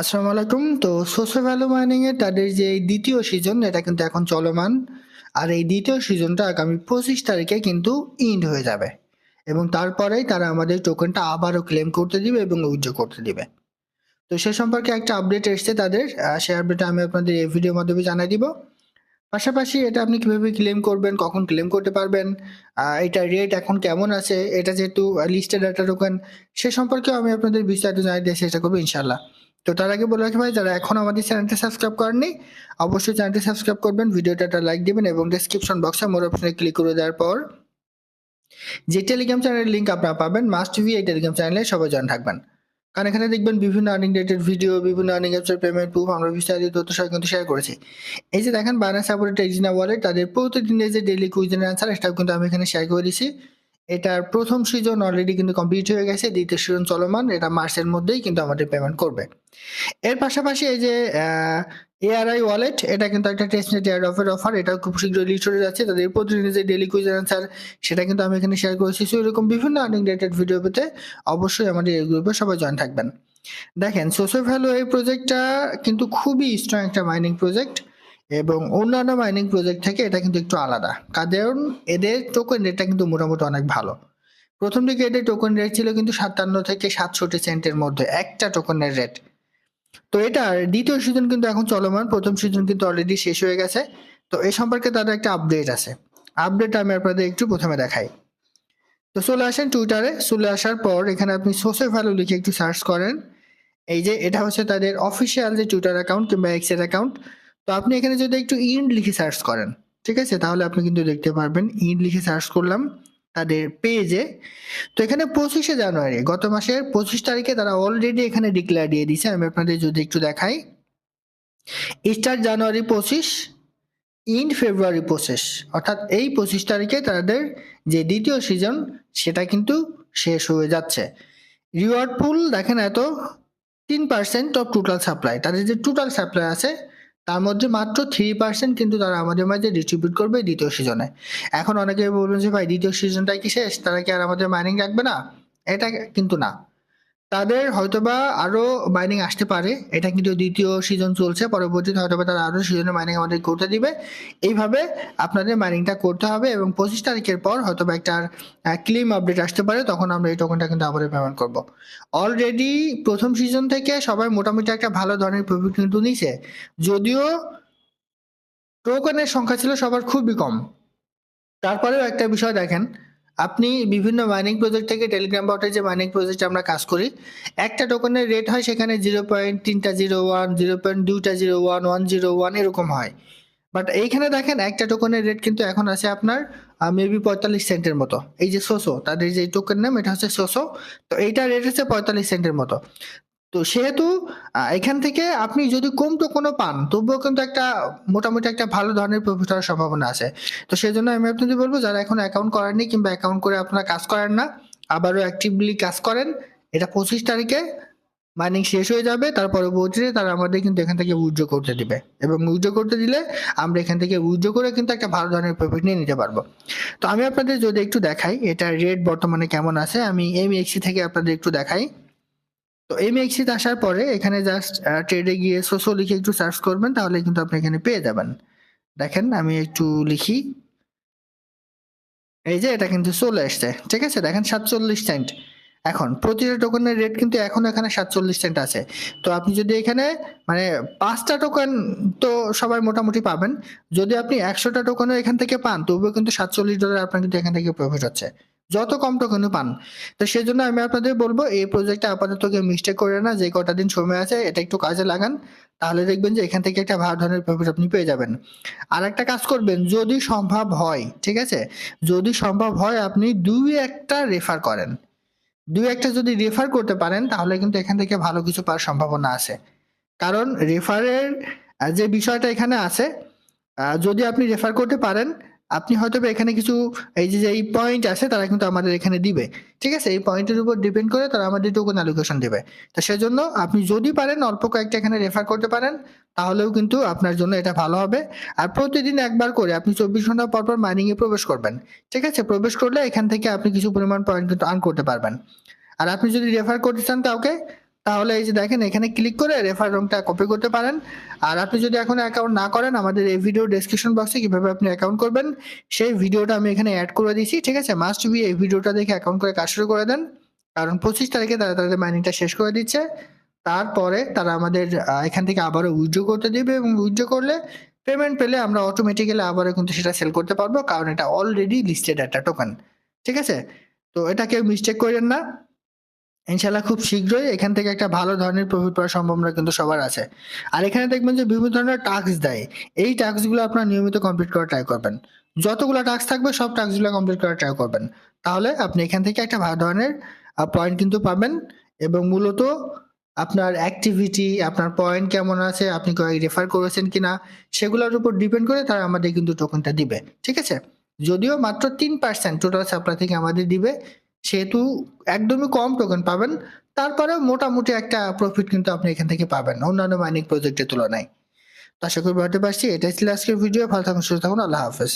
আসসালামু আলাইকুম। তো সোশ্যাল ভ্যালু মাইনিং এর তাদের যে এই দ্বিতীয় সিজন এটা কিন্তু এখন চলমান। আর এই দ্বিতীয় সিজনটা আগামী পঁচিশ তারিখে কিন্তু ইন্ড হয়ে যাবে। এবং তারপরেই তারা আমাদের টোকেনটা আবারও ক্লেম করতে দিবে এবং উইথড্র করতে দিবে। তো সে সম্পর্কে একটা আপডেট এসছে তাদের। সে আপডেটটা আমি আপনাদের এই ভিডিওর মাধ্যমে জানিয়ে দিব। পাশাপাশি এটা আপনি কীভাবে ক্লেম করবেন, কখন ক্লেম করতে পারবেন এটা রেট এখন কেমন আছে, এটা যেহেতু লিস্টেড একটা টোকেন সে সম্পর্কেও আমি আপনাদের বিস্তারিত জানিয়ে দেওয়ার চেষ্টা করব ইনশাল্লাহ তো তার আগে বলে রাখি ভাই, যারা এখন আমাদের চ্যানেলটা সাবস্ক্রাইব করেননি, অবশ্যই চ্যানেলটি সাবস্ক্রাইব করবেন, ভিডিওটা একটা লাইক দিবেন এবং ডিসক্রিপশন বক্সে মোর অপশনে ক্লিক করে দেওয়ার পর যে টেলিগ্রাম চ্যানেলের লিঙ্ক আপনারা পাবেন মাস্ট ভি এই টেলিগ্রাম চ্যানেলে সবাই জয়েন থাকবেন। কারণ এখানে দেখবেন বিভিন্ন আর্নিং রিলেটেড ভিডিও বিভিন্ন আর্নিং অ্যাপসের পেমেন্ট প্রুফ আমরা বিস্তারিত তথ্য সহ কিন্তু শেয়ার করেছি। এই যে দেখেন বায়ানা সাপোর্টেড এক্সিনা ওয়ালেট তাদের প্রতিদিনের যে ডেইলি কুইজেনের অ্যান্সার সেটাও কিন্তু আমি এখানে শেয়ার করে দিছি এটার প্রথম সিজন অলরেডি কিন্তু কমপ্লিট হয়ে গেছে, দ্বিতীয় সিজন চলমান, এটা মার্চের মধ্যেই কিন্তু আমাদের পেমেন্ট করবে। এর পাশাপাশি এই যে এআরআই ওয়ালেট এটা কিন্তু একটা টেস্টনেট এয়ার অফের অফার এটা খুব শীঘ্রই লিস্ট হয়ে যাচ্ছে। তাদের প্রতিদিন যে ডেলি কুইজ অ্যান্সার সেটা কিন্তু আমি এখানে শেয়ার করেছি। সো এরকম বিভিন্ন আর্নিং রিলেটেড ভিডিও পেতে অবশ্যই আমাদের এই গ্রুপে সবাই জয়েন থাকবেন। দেখেন সোশ্যাল ভ্যালু এই প্রজেক্টটা কিন্তু খুবই স্ট্রং একটা মাইনিং প্রজেক্ট এবং অন্যান্য মাইনিং প্রজেক্ট থেকে এটা কিন্তু একটু আলাদা। কারণ এদের টোকেন রেটটা কিন্তু মোটামুটি অনেক ভালো। প্রথম দিকে এদের টোকেন রেট ছিল কিন্তু সাতান্ন থেকে সাতষট্টি সেন্টের মধ্যে একটা টোকেনের রেট তো এটার দ্বিতীয় সিজন কিন্তু এখন চলমান, প্রথম সিজন কিন্তু অলরেডি শেষ হয়ে গেছে। তো এ সম্পর্কে তাদের একটা আপডেট আছে। আপডেট আমি আপনাদের একটু প্রথমে দেখাই। তো চলে আসেন টুইটারে চলে আসার পর এখানে আপনি সোশ্যাল ভ্যালু লিখে একটু সার্চ করেন। এই যে এটা হচ্ছে তাদের অফিসিয়াল যে টুইটার অ্যাকাউন্ট কিংবা এক্সের অ্যাকাউন্ট তো আপনি এখানে যদি একটু ইন্ড লিখে সার্চ করেন, ঠিক আছে? তাহলে আপনি কিন্তু দেখতে পারবেন ইন্ড লিখে সার্চ করলাম তাদের পেজে তো এখানে পঁচিশে জানুয়ারি, গত মাসের পঁচিশ তারিখে তারা অলরেডি এখানে ডিক্লেয়ার দিয়ে দিয়েছে। আমি আপনাদের যদি একটু দেখাই। স্টার্ট জানুয়ারি পঁচিশ ইন ফেব্রুয়ারি পঁচিশ। অর্থাৎ এই পঁচিশ তারিখে তাদের যে দ্বিতীয় সিজন সেটা কিন্তু শেষ হয়ে যাচ্ছে। রিওয়ার্ড পুল দেখেন এত, তিন পার্সেন্ট অফ টোটাল সাপ্লাই তাদের যে টোটাল সাপ্লাই আছে তার মধ্যে মাত্র থ্রি পার্সেন্ট কিন্তু তারা আমাদের মাঝে ডিস্ট্রিবিউট করবে দ্বিতীয় সিজনে এখন অনেকে বলবেন যে ভাই, দ্বিতীয় সিজনটাই কি শেষ? তারা কি আর আমাদের মাইনিং রাখবে না? এটা কিন্তু না। তাদের হয়তোবা আরও মাইনিং আসতে পারে। এটা কিন্তু দ্বিতীয় সিজন চলছে, পরবর্তীতে হয়তোবা তারা আরও সিজনে মাইনিং আমাদের করতে দিবে। এইভাবে আপনাদের মাইনিংটা করতে হবে এবং পঁচিশ তারিখের পর হয়তোবা একটা ক্লিম আপডেট আসতে পারে, তখন আমরা এই টোকনটা কিন্তু আবার পেমেন্ট করব। অলরেডি প্রথম সিজন থেকে সবাই মোটামুটি একটা ভালো ধরনের প্রফিট কিন্তু নিছে যদিও টোকনের সংখ্যা ছিল সবার খুবই কম। তারপরেও একটা বিষয় দেখেন আপনি বিভিন্ন মাইনিং প্রজেক্ট থেকে টেলিগ্রাম বটে যে মাইনিং প্রজেক্ট আমরা কাজ করি, একটা টোকনের রেট হয় সেখানে জিরো পয়েন্ট তিনটা জিরো ওয়ান জিরো পয়েন্ট দুইটা zero one one zero one এরকম হয়। বাট এইখানে দেখেন একটা টোকনের রেট কিন্তু এখন আছে আপনার মেবি পঁয়তাল্লিশ সেন্টের মতো। এই যে সোসো তাদের যে টোকেন নাম, এটা হচ্ছে সোসো তো এইটা রেট হচ্ছে পঁয়তাল্লিশ সেন্টের মতো। তো সেহেতু এখান থেকে আপনি যদি কম কোনো পান, তবুও কিন্তু একটা মোটামুটি একটা ভালো ধরনের প্রফিট হওয়ার সম্ভাবনা আছে। তো সেই জন্য আমি আপনাদের বলব, যারা এখন অ্যাকাউন্ট করেননি কিংবা অ্যাকাউন্ট করে আপনারা কাজ করেন না, আবারও অ্যাক্টিভলি কাজ করেন। এটা পঁচিশ তারিখে মাইনিং শেষ হয়ে যাবে, তার পরবর্তীতে তারা আমাদের কিন্তু এখান থেকে উইথড্র করতে দিবে। এবং উইথড্র করতে দিলে আমরা এখান থেকে উইথড্র করে কিন্তু একটা ভালো ধরনের প্রফিট নিয়ে নিতে পারব। তো আমি আপনাদের যদি একটু দেখাই, এটা রেট বর্তমানে কেমন আছে, আমি এমএক্সি থেকে আপনাদের একটু দেখাই। তো এমএক্সিতে আসার পরে এখানে জাস্ট ট্রেডে গিয়ে সোসো লিখে একটু সার্চ করবেন, তাহলে কিন্তু আপনি এখানে পেয়ে যাবেন। দেখেন, আমি একটু লিখি। এই যে, এটা কিন্তু চলে এসছে ঠিক আছে, দেখেন সাতচল্লিশ সেন্ট এখন, প্রতিটা টোকেনের রেট কিন্তু এখন এখানে সাতচল্লিশ সেন্ট আছে। তো আপনি যদি এখানে মানে পাঁচটা টোকেন তো সবাই মোটামুটি পাবেন। যদি আপনি একশোটা টোকেনও এখান থেকে পান, তবুও কিন্তু সাতচল্লিশ ডলার আপনার কিন্তু এখান থেকে প্রফিট হচ্ছে। যত কম টোকেনও পান। তো সেই জন্য আমি আপনাদের বলব, এই প্রজেক্টটা আপাতত কেউ মিস্টেক করে না, যে কটা দিন সময় আছে, এটা একটু কাজে লাগান। তাহলে দেখবেন যে এখান থেকে একটা ভালো ধরনের প্রফিট আপনি পেয়ে যাবেন। আর একটা কাজ করবেন, যদি সম্ভব হয়, ঠিক আছে? যদি সম্ভব হয়, আপনি দুই একটা রেফার করেন। দুই একটা যদি রেফার করতে পারেন, তাহলে কিন্তু এখান থেকে ভালো কিছু পাওয়ার সম্ভাবনা আছে। কারণ রেফারের যে বিষয়টা এখানে আছে যদি আপনি রেফার করতে পারেন আপনি হয়তো এখানে কিছু, এই যে এই পয়েন্ট আছে, তারা কিন্তু আমাদের এখানে দিবে। ঠিক আছে? এই পয়েন্টের উপর ডিপেন্ড করে তারা আমাদের টোকেন অ্যালোকেশন দেবে। তো সেজন্য আপনি যদি পারেন, অল্প কয়েকটা এখানে রেফার করতে পারেন, তাহলেও কিন্তু আপনার জন্য এটা ভালো হবে। আর প্রতিদিন একবার করে আপনি চব্বিশ ঘণ্টা পর পর মাইনিং এ প্রবেশ করবেন। ঠিক আছে? প্রবেশ করলে এখান থেকে আপনি কিছু পরিমাণ পয়েন্ট কিন্তু আর্ন করতে পারবেন। আর আপনি যদি রেফার করতে চান কাউকে তাহলে এই যে দেখেন, এখানে ক্লিক করে রেফার রংটা কপি করতে পারেন। আর আপনি যদি এখন অ্যাকাউন্ট না করেন, আমাদের এই ভিডিও ডেসক্রিপশন বক্সে কীভাবে আপনি অ্যাকাউন্ট করবেন, সেই ভিডিওটা আমি এখানে অ্যাড করে দিয়েছি, ঠিক আছে? মাস্ট বি এই ভিডিওটা দেখে অ্যাকাউন্ট করে কাজ শুরু করে দেন। কারণ পঁচিশ তারিখে তারা তাদের মাইনিংটা শেষ করে দিচ্ছে। তারপরে তারা আমাদের এখান থেকে আবারও উইথড্র করতে দিবে এবং উইথড্র করলে পেমেন্ট পেলে আমরা অটোমেটিক্যালি আবারও কিন্তু সেটা সেল করতে পারব, কারণ এটা অলরেডি লিস্টেড একটা টোকেন ঠিক আছে? তো এটা কেউ মিস্টেক করেন না। ইনশাল্লাহ খুব শীঘ্রই এখান থেকে একটা ভালো ধরনের প্রফিট পাওয়ার সম্ভাবনা কিন্তু সবার আছে। আর এখানে দেখবেন যে বিভিন্ন ধরনের টাস্ক দেয়। এই টাস্কগুলো আপনার নিয়মিত কমপ্লিট করার ট্রাই করবেন। যতগুলো টাস্ক থাকবে, সব টাস্কগুলো কমপ্লিট করার ট্রাই করবেন। তাহলে আপনি এখান থেকে একটা ভালো ধরনের পয়েন্ট কিন্তু পাবেন এবং মূলত আপনার অ্যাক্টিভিটি আপনার পয়েন্ট কেমন আছে, আপনি কয়েক রেফার করেছেন কিনা, সেগুলোর উপর ডিপেন্ড করে তারা আমাদের কিন্তু টোকেনটা দিবে। ঠিক আছে? যদিও মাত্র তিন পার্সেন্ট টোটাল সাপ্লাই থেকে আমাদের দিবে সেহেতু একদমই কম টোকেন পাবেন। তারপরে মোটামুটি একটা প্রফিট কিন্তু আপনি এখান থেকে পাবেন, অন্যান্য মাইনিং প্রজেক্টের তুলনায়। আশা করি বলতে পারছি, এটাই ছিল আজকের ভিডিও ভালো থাকুন, সুস্থ থাকুন, আল্লাহ হাফেজ।